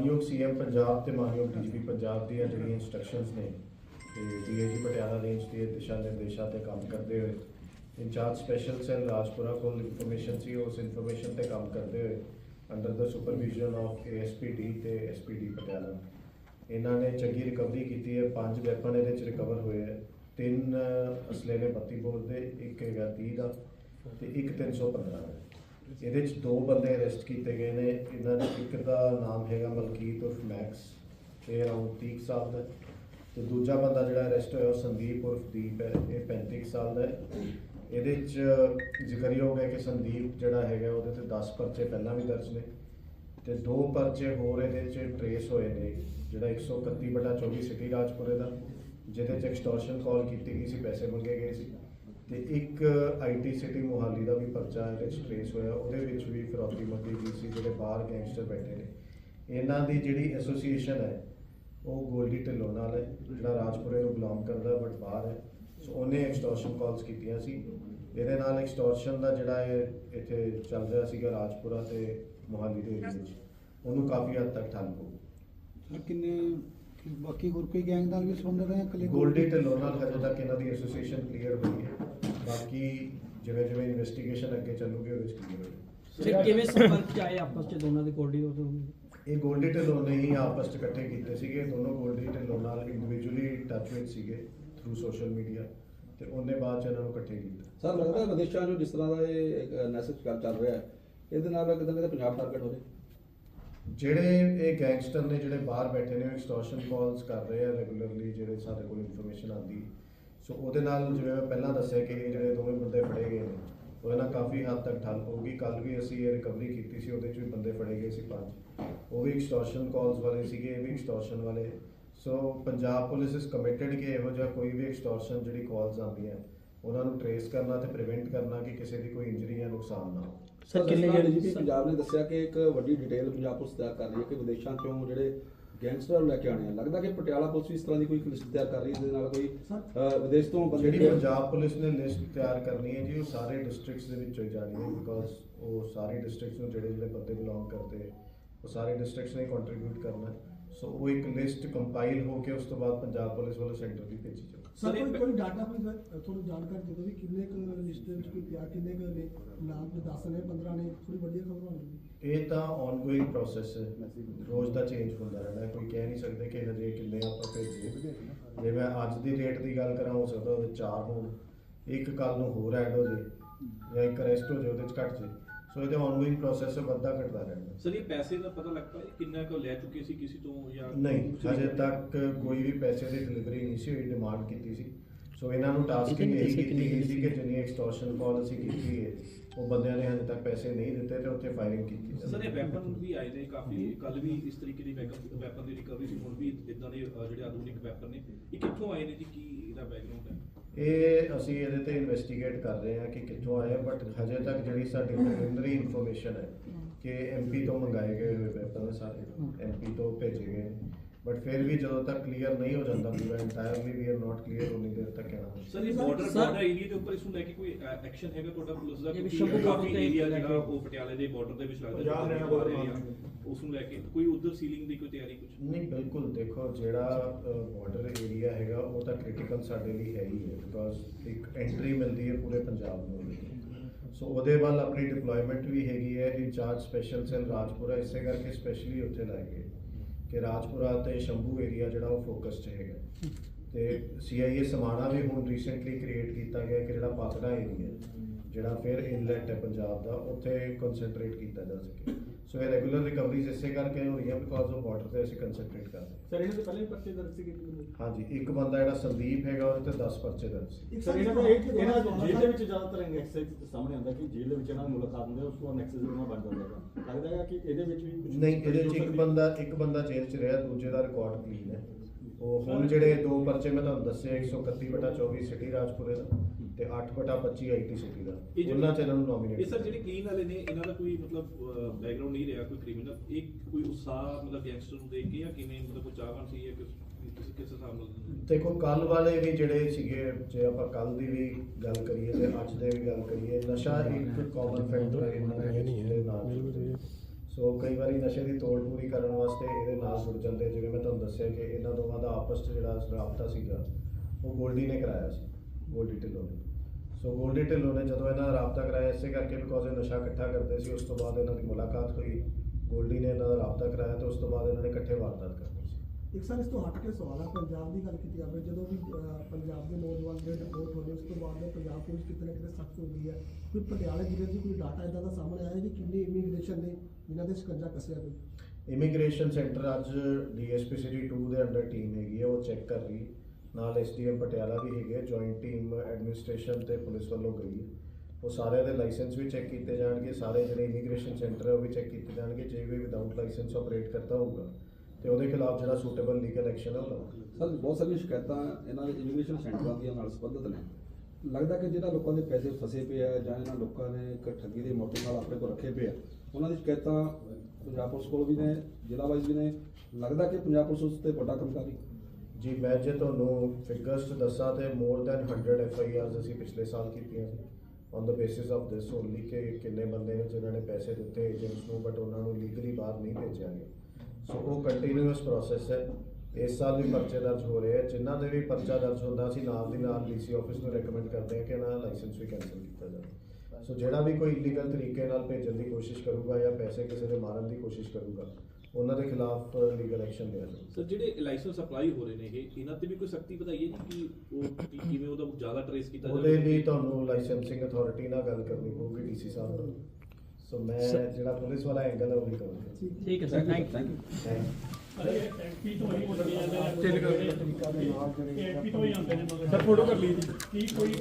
ਮਾਨਯੋਗ ਸੀਐਮ ਪੰਜਾਬ ਤੇ ਮਾਨਯੋਗ ਡੀਜੀਪੀ ਪੰਜਾਬ ਦੀਆਂ ਜਿਹੜੀਆਂ ਇਨਸਟਰਕਸ਼ਨਸ ਨੇ, ਤੇ ਡੀਏਜੀ ਪਟਿਆਲਾ ਰੇਂਜ ਦੇ ਦਿਸ਼ਾ ਨਿਰਦੇਸ਼ਾਂ ਤੇ ਕੰਮ ਕਰਦੇ ਹੋਏ, ਇੰਚਾਰਜ ਸਪੈਸ਼ਲ ਸੈੱਲ ਰਾਜਪੁਰਾ ਕੋਲ ਇਨਫੋਰਮੇਸ਼ਨ ਸੀ, ਉਸ ਇਨਫੋਰਮੇਸ਼ਨ ਤੇ ਕੰਮ ਕਰਦੇ ਹੋਏ ਅੰਡਰ ਦਾ ਸੁਪਰਵਿਜ਼ਨ ਆਫ ਏਐਸਪੀਡੀ ਤੇ ਐਸਪੀਡੀ ਪਟਿਆਲਾ। ਇਹਨਾਂ ਨੇ ਚੰਗੀ ਰਿਕਵਰੀ ਕੀਤੀ ਹੈ, ਪੰਜ ਵੈਪਨ ਇਹਦੇ ਚ ਰਿਕਵਰ ਹੋਏ ਹੈ, ਤਿੰਨ ਅਸਲੇ ਨੇ 32 ਬੋਰ ਦੇ, ਇੱਕ ਹੈਗਾ 30 ਦਾ, ਤੇ ਇੱਕ 315 ਦਾ। ਇਹਦੇ ਚ ਦੋ ਬੰਦੇ ਅਰੈਸਟ ਕੀਤੇ ਗਏ ਨੇ। ਇਹਨਾਂ ਦੇ ਇੱਕ ਦਾ ਨਾਮ ਹੈਗਾ ਮਲਕੀਤ ਉਰਫ ਮੈਕਸ ਤੇ ਅਰਾਊਂਡ 30 ਕੁ ਸਾਲ ਦਾ। ਹੈ। ਤੇ ਦੂਜਾ ਬੰਦਾ ਜਿਹੜਾ ਅਰੈਸਟ ਹੋਇਆ ਉਹ ਸੰਦੀਪ ਉਰਫ ਦੀਪ ਹੈ। ਇਹ 35 ਕੁ ਸਾਲ ਦਾ ਹੈ। ਇਹਦੇ ਚ ਜ਼ਿਕਰਯੋਗ ਹੈ ਕਿ ਸੰਦੀਪ ਜਿਹੜਾ ਹੈਗਾ ਉਹਦੇ ਤੇ 10 ਪਰਚੇ ਪਹਿਲਾਂ ਵੀ ਦਰਜ ਨੇ ਤੇ ਦੋ ਪਰਚੇ ਹੋਰ ਇਹਦੇ ਚ ਟਰੇਸ ਹੋਏ ਨੇ, ਜਿਹੜਾ 131 ਬਟਾ 24 ਸਿਟੀ ਰਾਜਪੁਰੇ ਦਾ, ਜਿਹਦੇ ਚ ਐਕਸਟੋਰਸ਼ਨ ਕਾਲ ਕੀਤੀ ਗਈ ਸੀ, ਪੈਸੇ ਮੰਗੇ ਗਏ ਸੀ। ਤੇ ਇੱਕ ਆਈਟੀ ਸਿਟੀ ਮੁਹਾਲੀ ਦਾ ਵੀ ਪਰਚਾ ਚ ਟਰੇਸ ਹੋਇਆ ਉਹਦੇ ਵਿੱਚ ਵੀ ਫਰੋਤੀ ਮੰਗੀ ਗਈ ਸੀ ਜਿਹੜੇ ਬਾਹਰ ਗੈਂਗਸਟਰ ਬੈਠੇ ਨੇ। ਇਹਨਾਂ ਦੀ ਜਿਹੜੀ ਐਸੋਸੀਏਸ਼ਨ ਹੈ ਉਹ ਗੋਲਡੀ ਢਿੱਲੋਂ ਨਾਲ ਹੈ ਜਿਹੜਾ ਰਾਜਪੁਰੇ ਨੂੰ ਬਿਲੋਂਗ ਕਰਦਾ ਬਟ ਬਾਹਰ ਹੈ। ਸੋ ਉਹਨੇ ਐਕਸਟੋਰਸ਼ਨ ਕਾਲਸ ਕੀਤੀਆਂ ਸੀ। ਇਹਦੇ ਨਾਲ ਐਕਸਟੋਰਸ਼ਨ ਦਾ ਜਿਹੜਾ ਇਹ ਇੱਥੇ ਚੱਲ ਰਿਹਾ ਸੀਗਾ ਰਾਜਪੁਰਾ ਤੇ ਮੁਹਾਲੀ ਦੇ ਏਰੀਆ ਵਿੱਚ ਉਹਨੂੰ ਕਾਫੀ ਹੱਦ ਤੱਕ ਠੱਲ ਪਊ। ਕਿੰਨੇ ਬਾਕੀ ਹੋਰ ਕੋਈ ਗੈਂਗ ਨਾਲ ਵੀ ਸੰਬੰਧ ਹੈ ਇਕੱਲੇ ਗੋਲਡੀ ਢਿੱਲੋਂ ਨਾਲ ਹਜੇ ਤੱਕ ਇਹਨਾਂ ਦੀ ਐਸੋਸੀਏਸ਼ਨ ਕਲੀਅਰ ਹੋਈ ਹੈ। ਬਾਕੀ ਜਿਵੇਂ ਜਿਵੇਂ ਇਨਵੈਸਟੀਗੇਸ਼ਨ ਅੱਗੇ ਚੱਲੂਗੀ ਉਹਦੇ ਵਿੱਚ ਕਲੀਅਰ ਹੋਏਗਾ। ਤੇ ਕਿਵੇਂ ਸੰਪਰਕ ਚ ਆਏ ਆਪਸ ਚ ਦੋਨਾਂ ਦੇ ਕੋਡੀ ਉਹ ਇਹ ਗੋਲਡੀ ਢਿੱਲੋਂ ਨੇ ਹੀ ਆਪਸ ਚ ਇਕੱਠੇ ਕੀਤੇ ਸੀਗੇ। ਦੋਨੋਂ ਗੋਲਡੀ ਢਿੱਲੋਂ ਨਾਲ ਇੰਡੀਵਿਜੂਅਲੀ ਟੱਚ ਵਿੱਚ ਸੀਗੇ ਥਰੂ ਸੋਸ਼ਲ ਮੀਡੀਆ ਤੇ ਉਹਨੇ ਬਾਅਦ ਚ ਇਹਨਾਂ ਨੂੰ ਇਕੱਠੇ ਕੀਤਾ। ਸਰ ਲੱਗਦਾ ਵਿਦੇਸ਼ਾਂ 'ਚੋਂ ਜਿਸ ਤਰ੍ਹਾਂ ਦਾ ਇਹ ਮੈਸੇਜ ਚੱਲ ਚੱਲ ਰਿਹਾ ਹੈ ਇਹਦੇ ਨਾਲ ਕਿਤੇ ਨਾ ਕਿਤੇ ਪੰਜਾਬ ਟਾਰਗੇਟ ਹੋ ਰਿਹਾ ਜਿਹੜੇ ਇਹ ਗੈਂਗਸਟਰ ਨੇ ਜਿਹੜੇ ਬਾਹਰ ਬੈਠੇ ਨੇ ਉਹ ਐਕਸਟੋਰਸ਼ਨ ਕਾਲਸ ਕਰ ਰਹੇ ਆ ਰੈਗੂਲਰਲੀ ਜਿਹੜੇ ਸਾਡੇ ਕੋਲ ਇਨਫੋਰਮੇਸ਼ਨ ਆਉਂਦੀ। ਸੋ ਉਹਦੇ ਨਾਲ ਜਿਵੇਂ ਮੈਂ ਪਹਿਲਾਂ ਦੱਸਿਆ ਕਿ ਇਹ ਜਿਹੜੇ ਦੋਵੇਂ ਬੰਦੇ ਫੜੇ ਗਏ ਨੇ ਉਹਦੇ ਨਾਲ ਕਾਫੀ ਹੱਦ ਤੱਕ ਠੱਲ ਪਊਗੀ। ਕੱਲ ਵੀ ਅਸੀਂ ਇਹ ਰਿਕਵਰੀ ਕੀਤੀ ਸੀ ਉਹਦੇ ਚ ਵੀ ਬੰਦੇ ਫੜੇ ਗਏ ਸੀ ਪੰਜ। ਉਹ ਵੀ ਐਕਸਟੋਰਸ਼ਨ ਕਾਲਸ ਵਾਲੇ ਸੀਗੇ ਇਹ ਵੀ ਐਕਸਟੋਰਸ਼ਨ ਵਾਲੇ। ਸੋ ਪੰਜਾਬ ਪੁਲਿਸ ਇਸ ਕਮਿਟਡ ਕਿ ਇਹੋ ਜਿਹਾ ਕੋਈ ਵੀ ਐਕਸਟੋਰਸ਼ਨ ਜਿਹੜੀ ਕਾਲਸ ਆਉਂਦੀਆਂ ਉਹਨਾਂ ਨੂੰ ਟਰੇਸ ਕਰਨਾ ਤੇ ਪ੍ਰੀਵੈਂਟ ਕਰਨਾ ਕਿ ਕਿਸੇ ਦੀ ਕੋਈ ਇੰਜਰੀ ਜਾਂ ਨੁਕਸਾਨ ਨਾ ਹੋ ਸਰ ਕਿੰਨੇ ਜਿਹੜੇ ਜੀ ਪੰਜਾਬ ਨੇ ਦੱਸਿਆ ਕਿ ਇੱਕ ਵੱਡੀ ਡਿਟੇਲ ਪੰਜਾਬ ਪੁਲਿਸ ਤਿਆਰ ਕਰ ਰਹੀ ਹੈ ਕਿ ਵਿਦੇਸ਼ਾਂ 'ਚੋਂ ਜਿਹੜੇ ਗੈਂਗਸਟਰ ਨੂੰ ਲੈ ਕੇ ਆਣੇ ਆ। ਲੱਗਦਾ ਕਿ ਪਟਿਆਲਾ ਪੁਲਿਸ ਵੀ ਇਸ ਤਰ੍ਹਾਂ ਦੀ ਕੋਈ ਲਿਸਟ ਤਿਆਰ ਕਰ ਰਹੀ ਹੈ ਜਿਹਦੇ ਨਾਲ ਕੋਈ ਵਿਦੇਸ਼ ਤੋਂ ਬੰਦੇ ਜਿਹੜੀ ਪੰਜਾਬ ਪੁਲਿਸ ਨੇ ਲਿਸਟ ਤਿਆਰ ਕਰਨੀ ਹੈ ਜੀ ਉਹ ਸਾਰੇ ਡਿਸਟ੍ਰਿਕਟਸ ਦੇ ਵਿੱਚੋਂ ਜਾਣੀ ਹੈ ਬਿਕੋਜ਼ ਉਹ ਸਾਰੇ ਡਿਸਟ੍ਰਿਕਟਸ ਨੂੰ ਜਿਹੜੇ ਜਿਹੜੇ ਬੰਦੇ ਬਿਲੋਂਗ ਕਰਦੇ ਉਹ ਸਾਰੇ ਡਿਸਟ੍ਰਿਕਟਸ ਨੇ ਕੰਟਰੀਬਿਊਟ ਕਰਨਾ ਹੈ। ਸੋ ਉਹ ਇੱਕ ਲਿਸਟ ਕੰਪਾਈਲ ਹੋ ਕੇ ਉਸ ਤੋਂ ਬਾਅਦ ਪੰਜਾਬ ਪੁਲਿਸ ਵੱਲੋਂ ਸੈਂਟਰ ਦੀ ਭੇਜੀ ਜਾਊ। ਸਰ ਕੋਈ ਕੋਈ ਡਾਟਾ ਕੋਈ ਸਰ ਤੁਹਾਨੂੰ ਜਾਣਕਾਰੀ ਦੇ ਦਿਓ ਵੀ ਕਿੰਨੇ ਕੁ ਲਿਸਟ ਦੇ ਵਿੱਚ ਕੋਈ ਤਿਆਰ ਕਿੰਨੇ ਕੁ ਨੇ? ਨਾਮ ਤੇ 10 ਨੇ 15 ਨੇ ਥੋੜੀ ਵੱਡੀਆਂ ਖਬਰਾਂ ਹੋਣਗੀਆਂ। ਇਹ ਤਾਂ ਆਨਗੋਇੰਗ ਪ੍ਰੋਸੈਸ ਹੈ। ਰੋਜ਼ ਦਾ ਚੇਂਜ ਹੁੰਦਾ ਰਹਿਣਾ ਹੈ। ਕੋਈ ਕਹਿ ਨਹੀਂ ਸਕਦੇ ਕਿ ਹਜੇ ਕਿੰਨੇ ਆਪਾਂ ਭੇਜੀਏ ਜੇ ਮੈਂ ਅੱਜ ਦੀ ਡੇਟ ਦੀ ਗੱਲ ਕਰਾਂ ਹੋ ਸਕਦਾ ਉਹਦੇ ਚਾਰ ਹੋਣ। ਇੱਕ ਕੱਲ ਨੂੰ ਹੋਰ ਐਡ ਹੋ ਜੇ ਜਾਂ ਇੱਕ ਰੈਸਟ ਹੋ ਜੇ ਉਹਦੇ ਚ ਘਟ ਜੇ। ਸੋ ਇਹਦੇ ਆਨਗੋਇੰਗ ਪ੍ਰੋਸੈਸ ਹੈ ਵੱਧਦਾ ਘਟਦਾ ਰਹਿਣਾ ਸਰ ਇਹ ਪੈਸੇ ਦਾ ਪਤਾ ਲੱਗ ਪਾਇਆ ਕਿੰਨਾ ਕੁ ਲੈ ਚੁੱਕੇ ਸੀ ਕਿਸੇ ਤੋਂ ਜਾਂ ਨਹੀਂ ਹਜੇ ਤੱਕ ਕੋਈ ਵੀ ਪੈਸੇ ਦੀ ਡਿਲੀਵਰੀ ਨਹੀਂ ਸੀ ਹੋਈ ਡਿਮਾਂਡ ਕੀਤੀ ਸੀ। ਸੋ ਇਹਨਾਂ ਨੂੰ ਟਾਸਕਿੰਗ ਇਹੀ ਕੀਤੀ ਗਈ ਸੀ ਕਿ ਜਿੰਨੀ ਐਕਸਟੋਰਸ਼ਨ ਕਾਲ ਅਸੀਂ ਕੀਤੀ ਹੈ ਉਹ ਬੰਦਿਆਂ ਨੇ ਹਜੇ ਤੱਕ ਪੈਸੇ ਨਹੀਂ ਦਿੱਤੇ ਤੇ ਉੱਥੇ ਫਾਇਰਿੰਗ ਕੀਤੀ ਸਰ ਇਹ ਵੈਪਨ ਵੀ ਆਏ ਨੇ ਕਾਫੀ। ਕੱਲ ਵੀ ਇਸ ਤਰੀਕੇ ਦੀ ਵੈਪਨ ਦੀ ਰਿਕਵਰੀ ਸੀ ਹੁਣ ਵੀ ਇਦਾਂ ਦੇ ਜਿਹੜੇ ਆਧੁਨਿਕ ਵੈਪਨ ਨੇ ਇਹ ਕਿੱਥੋਂ ਆਏ ਨੇ ਜੀ? ਕੀ ਇਹਦਾ ਬੈਕਗ੍ਰਾਉਂਡ ਹੈ? ਇਹ ਅਸੀਂ ਇਹਦੇ ਤੇ ਇਨਵੈਸਟੀਗੇਟ ਕਰ ਰਹੇ ਹਾਂ ਕਿ ਕਿੱਥੋਂ ਆਏ ਬਟ ਹਜੇ ਤੱਕ ਜਿਹੜੀ ਸਾਡੀ ਪ੍ਰੀਲਿਮਿਨਰੀ ਇਨਫੋਰਮੇਸ਼ਨ ਹੈ ਕਿ ਐਮਪੀ ਤੋਂ ਮੰਗਾਏ ਗਏ ਹੋਏ ਵੈਪਨ ਸਾਰੇ। ਐਮਪੀ ਤੋਂ ਭੇਜੇ ਗਏ। ਬਟ ਫਿਰ ਵੀ ਜਦੋਂ ਤੱਕ ਕਲੀਅਰ ਨਹੀਂ ਹੋ ਜਾਂਦਾ ਪੂਰਾ entirely we are not clear ਉਨੀ ਦੇਰ ਤੱਕ ਕਹਿਣਾ ਸਰ ਇਹ ਬਾਰਡਰ ਬਾਰਡਰ ਏਰੀਆ ਦੇ ਉੱਪਰ ਇਸ ਨੂੰ ਲੈ ਕੇ ਕੋਈ ਐਕਸ਼ਨ ਹੈਗਾ ਤੁਹਾਡਾ ਪੁਲਿਸ ਦਾ ਕਿਉਂਕਿ ਸ਼ੰਭੂ ਕਾਫੀ ਬਾਰਡਰ ਏਰੀਆ ਜਿਹੜਾ ਉਹ ਪਟਿਆਲੇ ਦੇ ਬਾਰਡਰ ਦੇ ਵਿੱਚ ਲੱਗਦਾ ਪੰਜਾਬ ਹਰਿਆਣਾ area, ਉਸ ਨੂੰ ਲੈ ਕੇ ਕੋਈ ਉਧਰ ਸੀਲਿੰਗ ਦੀ ਕੋਈ ਤਿਆਰੀ ਕੁਝ ਨਹੀਂ ਬਿਲਕੁਲ ਦੇਖੋ ਜਿਹੜਾ ਬਾਰਡਰ ਏਰੀਆ ਹੈਗਾ ਉਹ ਤਾਂ ਕ੍ਰਿਟੀਕਲ ਸਾਡੇ ਲਈ ਹੈ ਹੀ ਹੈ ਬਿਕੋਜ਼ ਇੱਕ ਐਂਟਰੀ ਮਿਲਦੀ ਹੈ ਪੂਰੇ ਪੰਜਾਬ ਨੂੰ ਸੋ ਉਹਦੇ ਵੱਲ ਆਪਣੀ ਡਿਪਲੋਇਮੈਂਟ ਵੀ ਹੈਗੀ ਹੈ ਇੰਚਾਰਜ ਸਪੈਸ਼ਲ ਸੈੱਲ ਰਾਜਪੁਰਾ ਇਸੇ ਕਰਕੇ ਸਪੈਸ਼ਲੀ ਉੱਥੇ ਲਾਏ ਗਏ ਕਿ ਰਾਜਪੁਰਾ ਤੇ ਸ਼ੰਭੂ ਏਰੀਆ ਜਿਹੜਾ ਉਹ ਫੋਕਸ 'ਚ ਹੈਗਾ। ਤੇ ਸੀਆਈਏ ਸਮਾਣਾ ਵੀ ਹੁਣ ਰੀਸੈਂਟਲੀ ਕ੍ਰੀਏਟ ਕੀਤਾ ਗਿਆ ਕਿ ਜਿਹੜਾ ਪਾਤੜਾ ਏਰੀਆ ਜਿਹੜਾ ਫਿਰ ਇਨਲੈਟ ਹੈ ਪੰਜਾਬ ਦਾ ਉੱਥੇ ਕਨਸੈਂਟਰੇਟ ਕੀਤਾ ਜਾ ਸਕੇ। ਸੋ ਇਹ ਰੈਗੂਲਰ ਰਿਕਵਰੀਜ਼ ਇਸੇ ਕਰਕੇ ਹੋ ਰਹੀਆਂ ਬਿਕੋਜ਼ ਉਹ ਬਾਰਡਰ ਤੇ ਅਸੀਂ ਕਨਸੈਂਟਰੇਟ ਕਰਦੇ ਹਾਂ। ਸਰ ਇਹਨਾਂ ਦੇ ਪਹਿਲੇ ਪਰਚੇ ਦਰਜ ਜੀ ਮੈਨੂੰ ਹਾਂਜੀ ਇੱਕ ਬੰਦਾ ਜਿਹੜਾ ਸੰਦੀਪ ਹੈਗਾ ਉਹਦੇ ਤੇ 10 ਪਰਚੇ ਦਰਜ ਸੀ। ਸਰ ਇਹਨਾਂ ਦਾ ਇਹਨਾਂ ਜੇਲ੍ਹ ਦੇ ਵਿੱਚ ਜ਼ਿਆਦਾਤਰ ਐਕਸੈਸ ਸਾਹਮਣੇ ਆਉਂਦਾ ਕਿ ਜੇਲ੍ਹ ਦੇ ਵਿੱਚ ਇਹਨਾਂ ਨਾਲ ਮੁਲਾਕਾਤ ਹੁੰਦੀ ਹੈ ਉਸ ਤੋਂ ਐਕਸੈਸ ਉਹਨਾਂ ਬਣ ਜਾਂਦਾ ਹੈ ਲੱਗਦਾ ਹੈ ਕਿ ਇਹਦੇ ਵਿੱਚ ਵੀ ਕੁਝ ਨਹੀਂ ਇਹਦੇ ਚ ਇੱਕ ਬੰਦਾ ਇੱਕ ਬੰਦਾ ਜੇਲ੍ਹ 'ਚ ਰਿਹਾ ਦੂਜੇ ਦਾ ਰਿਕਾਰਡ ਕਲੀਨ ਹੈ। ਉਹ ਹੁਣ ਜਿਹੜੇ ਦੋ ਪਰਚੇ ਮੈਂ ਤੁਹਾਨੂੰ ਦੱਸੇ 131 ਬਟਾ 24 ਸਿਟੀ ਰਾਜਪੁਰੇ ਦਾ ਤੇ 8 ਬਟਾ 25 ਆਈਟੀ ਸਿਟੀ ਦਾ। ਇਹ ਜਿਹੜੇ- ਉਹਨਾਂ ਚ ਇਹਨਾਂ ਨੂੰ ਨੋਮੀਨੇਟ ਇਹ ਸਰ ਜਿਹੜੇ ਕਲੀਨ ਵਾਲੇ ਨੇ ਇਹਨਾਂ ਦਾ ਕੋਈ ਮਤਲਬ ਬੈਕਗ੍ਰਾਉਂਡ ਨਹੀਂ ਰਿਹਾ ਕੋਈ ਕ੍ਰਿਮੀਨਲ ਇਹ ਕੋਈ ਉਸਾਹ ਮਤਲਬ ਗੈਂਗਸਟਰ ਨੂੰ ਦੇਖ ਕੇ ਜਾਂ ਕਿਵੇਂ ਮਤਲਬ ਕੋਈ ਚਾਹਵਾਨ ਸੀ ਜਾਂ ਕਿਸ ਕਿਸ ਕਿਸ ਹਿਸਾਬ ਨਾਲ ਦੇਖੋ ਕੱਲ ਵਾਲੇ ਵੀ ਜਿਹੜੇ ਸੀਗੇ ਜੇ ਆਪਾਂ ਕੱਲ ਦੀ ਵੀ ਗੱਲ ਕਰੀਏ ਤੇ ਅੱਜ ਦੇ ਵੀ ਗੱਲ ਕਰੀਏ ਨਸ਼ਾ ਇੱਕ ਕਾਮਨ ਫੈਕਟਰ ਹੈ ਇਹਨਾਂ ਦੇ ਵਿੱਚ ਦੇ ਨਾਲ। ਸੋ ਕਈ ਵਾਰੀ ਨਸ਼ੇ ਦੀ ਤੋੜ ਪੂਰੀ ਕਰਨ ਵਾਸਤੇ ਇਹਦੇ ਨਾਲ ਜੁੜ ਜਾਂਦੇ ਜਿਵੇਂ ਮੈਂ ਤੁਹਾਨੂੰ ਦੱਸਿਆ ਕਿ ਇਹਨਾਂ ਦੋਵਾਂ ਦਾ ਆਪਸ 'ਚ ਜਿਹੜਾ ਰਾਬਤਾ ਸੀਗਾ, ਉਹ ਗੋਲਡੀ ਨੇ ਕਰਾਇਆ ਸੀ, ਗੋਲਡੀ ਢਿੱਲੋਂ ਨੇ। ਸੋ ਗੋਲਡੀ ਢਿੱਲੋਂ ਨੇ ਜਦੋਂ ਇਹਨਾਂ ਦਾ ਰਾਬਤਾ ਕਰਾਇਆ, ਇਸੇ ਕਰਕੇ ਬਿਕੋਜ਼ ਇਹ ਨਸ਼ਾ ਇਕੱਠਾ ਕਰਦੇ ਸੀ, ਉਸ ਤੋਂ ਬਾਅਦ ਇਹਨਾਂ ਦੀ ਮੁਲਾਕਾਤ ਹੋਈ। ਗੋਲਡੀ ਨੇ ਇਹਨਾਂ ਦਾ ਰਾਬਤਾ ਕਰਾਇਆ ਤੇ ਉਸ ਤੋਂ ਬਾਅਦ ਇਹਨਾਂ ਨੇ ਇਕੱਠੇ ਵਾਰਦਾਤ ਕਰਨੀ ਇੱਕ ਸਰ ਇਸ ਤੋਂ ਹਟ ਕੇ ਸਵਾਲ ਹੈ ਪੰਜਾਬ ਦੀ ਗੱਲ ਕੀਤੀ ਜਾਵੇ ਜਦੋਂ ਵੀ ਅਹ, ਪੰਜਾਬ ਦੇ ਨੌਜਵਾਨ ਦੇ ਰਿਪੋਰਟ ਹੋਣੀ ਉਸ ਤੋਂ ਬਾਅਦ ਦੇ ਪੰਜਾਬ ਪੁਲਿਸ ਕਿਤੇ ਨਾ ਕਿਤੇ ਸਖਤ ਹੋ ਗਈ ਹੈ। ਕੋਈ ਪਟਿਆਲੇ ਜ਼ਿਲ੍ਹੇ 'ਚ ਕੋਈ ਡਾਟਾ ਇਦਾਂ ਦਾ ਸਾਹਮਣੇ ਆਇਆ ਕਿ ਕਿੰਨੇ ਇਮੀਗ੍ਰੇਸ਼ਨ ਨੇ ਜਿਨ੍ਹਾਂ ਦੇ ਸ਼ਿਕੰਜਾ ਕੱਸਿਆ ਕੋਈ? ਇਮੀਗ੍ਰੇਸ਼ਨ ਸੈਂਟਰ ਅੱਜ ਡੀਐਸਪੀ ਸਿਟੀ 2 ਦੇ ਅੰਡਰ ਟੀਮ ਹੈਗੀ ਹੈ ਉਹ ਚੈੱਕ ਕਰ ਰਹੀ ਨਾਲ ਐਸਡੀਐਮ ਪਟਿਆਲਾ ਵੀ ਹੈਗੇ ਜੁਆਇੰਟ ਟੀਮ ਐਡਮਿਨਿਸਟ੍ਰੇਸ਼ਨ ਤੇ ਪੁਲਿਸ ਵੱਲੋਂ ਗਈ ਹੈ। ਉਹ ਸਾਰਿਆਂ ਦੇ ਲਾਇਸੈਂਸ ਵੀ ਚੈੱਕ ਕੀਤੇ ਜਾਣਗੇ ਸਾਰੇ ਜਿਹੜੇ ਇਮੀਗ੍ਰੇਸ਼ਨ ਸੈਂਟਰ ਹੈ ਉਹ ਵੀ ਚੈੱਕ ਕੀਤੇ ਜਾਣਗੇ ਜੇ ਕੋਈ ਵਿਦਆਊਟ ਲਾਇਸੈਂਸ ਆਪਰੇਟ ਕਰਦਾ ਹੋਊਗਾ। ਤੇ ਉਹਦੇ ਖਿਲਾਫ ਜਿਹੜਾ ਸੂਟੇਬਲ ਲੀਗਲ ਐਕਸ਼ਨ ਹੈ ਉਹ ਲਵਾਂਗੇ। ਸਰ ਬਹੁਤ ਸਾਰੀਆਂ ਸ਼ਿਕਾਇਤਾਂ ਇਹਨਾਂ ਦੇ ਇਮੀਗ੍ਰੇਸ਼ਨ ਸੈਂਟਰਾਂ ਦੀਆਂ ਨਾਲ ਸੰਬੰਧਿਤ ਨੇ। ਲੱਗਦਾ ਕਿ ਜਿਹੜਾ ਲੋਕਾਂ ਦੇ ਪੈਸੇ ਫਸੇ ਪਏ ਆ ਜਾਂ ਇਹਨਾਂ ਲੋਕਾਂ ਨੇ ਇੱਕ ਠੱਗੀ ਦੇ ਮੋਟਿਵ ਨਾਲ ਆਪਣੇ ਕੋਲ ਰੱਖੇ ਪਏ ਆ ਉਹਨਾਂ ਦੀ ਸ਼ਿਕਾਇਤਾਂ ਪੰਜਾਬ ਪੁਲਿਸ ਕੋਲ ਵੀ ਨੇ ਜ਼ਿਲ੍ਹਾ ਵਾਈਜ਼ ਵੀ ਨੇ। ਲੱਗਦਾ ਕਿ ਪੰਜਾਬ ਪੁਲਿਸ ਉਸ ਤੇ ਵੱਡਾ ਕੰਮ ਕਰ ਰਹੀ ਜੀ ਮੈਂ ਜੇ ਤੁਹਾਨੂੰ ਫਿਗਰਸ ਦੱਸਾਂ ਤੇ more than 100 F I Rs ਅਸੀਂ ਪਿਛਲੇ ਸਾਲ ਕੀਤੀਆਂ ਸੀ। On the basis of this only ਕਿ ਕਿੰਨੇ ਬੰਦੇ ਨੇ ਜਿਨ੍ਹਾਂ ਨੇ ਪੈਸੇ ਦਿੱਤੇ ਏਜੰਟਸ ਨੂੰ ਬਟ ਉਹਨਾਂ ਨੂੰ ਲੀਗਲੀ ਬਾਹਰ ਨਹੀਂ ਭੇਜਿਆ ਗਿਆ। ਸੋ ਉਹ ਕੰਟੀਨਿਊਸ ਪ੍ਰੋਸੈਸ ਹੈ। ਇਸ ਸਾਲ ਵੀ ਪਰਚੇ ਦਰਜ ਹੋ ਰਹੇ ਆ ਜਿਨ੍ਹਾਂ ਦੇ ਵੀ ਪਰਚਾ ਦਰਜ ਹੁੰਦਾ ਸੀ ਨਾਲ ਦੀ ਨਾਲ ਡੀਸੀ ਆਫਿਸ ਨੂੰ ਰეკਮੈਂਡ ਕਰਦੇ ਆ ਕਿ ਇਹਨਾਂ ਦਾ ਲਾਇਸੈਂਸ ਵੀ ਕੈਂਸਲ ਕੀਤਾ ਜਾਵੇ। ਸੋ ਜਿਹੜਾ ਵੀ ਕੋਈ ਇਲੀਗਲ ਤਰੀਕੇ ਨਾਲ ਭੇਜਣ ਦੀ ਕੋਸ਼ਿਸ਼ ਕਰੂਗਾ ਜਾਂ ਪੈਸੇ ਕਿਸੇ ਦੇ ਮਾਰਨ ਦੀ ਕੋਸ਼ਿਸ਼ ਕਰੂਗਾ ਉਹਨਾਂ ਦੇ ਖਿਲਾਫ ਲੀਗਲ ਐਕਸ਼ਨ ਲਿਆ ਜਾਊਗਾ। ਸਰ ਜਿਹੜੇ ਲਾਇਸੈਂਸ ਅਪਲਾਈ ਹੋ ਰਹੇ ਨੇ ਇਹ ਇਹਨਾਂ ਤੇ ਵੀ ਕੋਈ ਸਖਤੀ ਵਧਾਈ ਹੈ ਕਿ ਉਹ ਕਿਵੇਂ ਉਹਦਾ ਜ਼ਿਆਦਾ ਟਰੇਸ ਕੀਤਾ ਉਹਦੇ ਲਈ ਤੁਹਾਨੂੰ ਲਾਇਸੈਂਸਿੰਗ ਅਥਾਰਟੀ ਨਾਲ ਗੱਲ ਕਰਨੀ ਪਊਗੀ ਡੀਸੀ ਸਾਹਿਬ ਨਾਲ। ਸੋ ਮੈਂ ਜਿਹੜਾ ਪੁਲਿਸ ਵਾਲਾ ਐਂਗਲ ਹੈ ਉਹ ਵੀ ਕਰਾਂਗਾ ਠੀਕ ਹੈ sir thank you thank you thank you ਤਰੀਕਾ ਦੇ ਨਾਲ ਜਿਹੜੇ ਸਰ ਫੋਟੋ ਕਰ ਲਈ ਜੀ ਕੀ ਕੋਈ